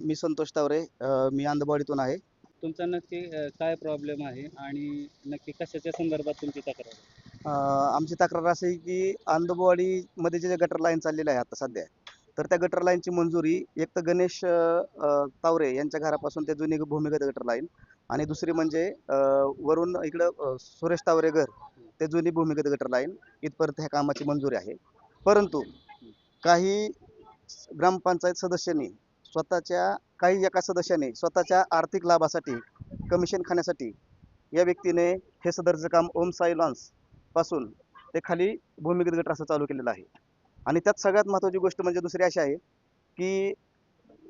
मी संतोष तावरे अ, मी अंधबाडीतून आहे. तुमचा नक्की अ, काय प्रॉब्लेम आहे आणि नक्की कशाच्या संदर्भात तुमची तक्रार आहे? अ, आमची तक्रार अशी आहे की अंधबाडीमध्ये जे गटर लाईन चाललेलं आहे आता सध्या तर त्या गटर लाईनची मंजुरी एक तर गणेश अ, अ, तावरे यांच्या घरापासून ते जुनी भूमिगत गटर लाईन आणि दुसरी म्हणजे अ, वरून इकडं अ, सुरेश तावरे घर ते जुनी भूमिगत गटर लाईन इथपर्यंत ह्या कामाची मंजुरी आहे. परंतु काही ग्रामपंचायत सदस्यांनी स्वतःच्या काही एका सदस्याने स्वतःच्या आर्थिक लाभासाठी कमिशन खाण्यासाठी या व्यक्तीने हे सदरचं काम ओम साई लॉन्सपासून ते खाली भूमिगत गट असं चालू केलेलं आहे. आणि त्यात सगळ्यात महत्त्वाची गोष्ट म्हणजे दुसरी अशी आहे की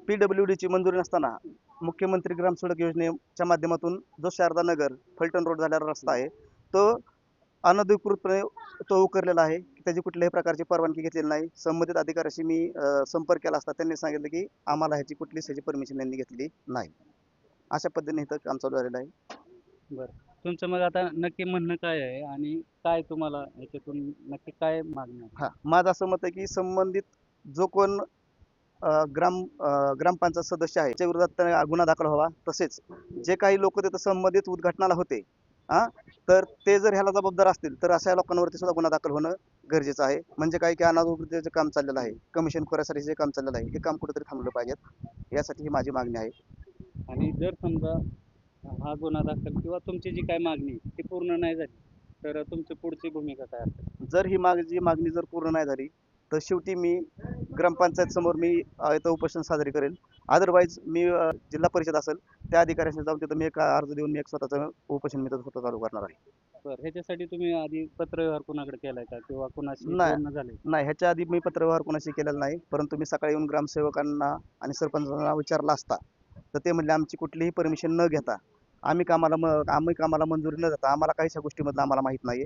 पी डब्ल्यू डीची मंजुरी नसताना मुख्यमंत्री ग्राम सडक योजनेच्या माध्यमातून जो शारदा नगर फलटण रोड झालेला रस्ता आहे तो अनधिकृतपणे तो उकरलेला आहे. त्याची कुठल्याही प्रकारची परवानगी घेतलेली नाही. संबंधित अधिकाऱ्याशी मी अ, संपर्क केला असता त्यांनी सांगितलं की आम्हाला ह्याची कुठलीच ह्याची परमिशन त्यांनी घेतलेली नाही. अशा पद्धतीने इथं काम चालू झालेलं आहे. तुमचं मग आता नक्की म्हणणं काय आहे आणि काय तुम्हाला याच्यातून नक्की काय मागणी आहे? हा माझं असं मत आहे की संबंधित जो कोण अ, ग्राम अ, ग्रामपंचायत सदस्य आहे त्याच्या विरोधात त्या गुन्हा दाखल व्हावा. तसेच जे काही लोक तिथं संबंधित उद्घाटनाला होते हा तर ते जर ह्याला जबाबदार असतील तर अशा लोकांवरती सुद्धा गुन्हा दाखल होणं गरजेचं आहे. म्हणजे काय की अनाधिकृततेचं काम चाललेलं आहे. कमिशन खोऱ्यासाठी जे काम चाललेलं आहे हे काम कुठेतरी थांबलं पाहिजेत. यासाठी ही माझी मागणी आहे. आणि जर समजा हा गुन्हा दाखल किंवा तुमची जी काय मागणी आहे, ती पूर्ण नाही झाली तर तुमची पुढची भूमिका काय असेल? जर ही माग जी मागणी जर पूर्ण नाही झाली तर शेवटी मी ग्रामपंचायत समोर मी अ, इथं उपोषण साजरे करेल. अदरवाईज मी अ, जिल्हा परिषद असेल त्या अधिकाऱ्यांशी जाऊन तिथं मी एक अर्ज देऊन मी एक स्वतःचं उपोषण मी तिथं स्वतः चालू करणार आहे. बरं ह्याच्यासाठी तुम्ही आधी पत्रव्यवहार कुणाकडे केलाय का? किंवा कुणाशी नाही. बोलणं झालंय? नाही ह्याच्या आधी मी पत्रव्यवहार कोणाशी केलेला नाही परंतु मी सकाळी येऊन ग्रामसेवकांना आणि सरपंचांना विचारला असता तर ते म्हणले आमची कुठलीही परमिशन न घेता आम्ही कामाला म आम्ही कामाला मंजुरी न देता आम्हाला काहीच ह्या गोष्टीमधलं आम्हाला माहीत नाही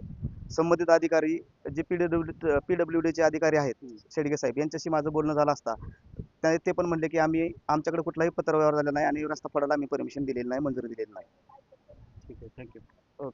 संबंधित अधिकारी जे पी डब्ल्यू पी डब्ल्यू डीचे अधिकारी आहेत शेडगे साहेब यांच्याशी माझं बोलणं झालं असता त्या- ते पण म्हणले की आम्ही आमच्याकडे कुठलाही पत्रव्यवहार झाला नाही आणि रस्ता पडायला आम्ही परमिशन दिलेली नाही मंजुरी दिलेली नाही. ठीक आहे थँक्यू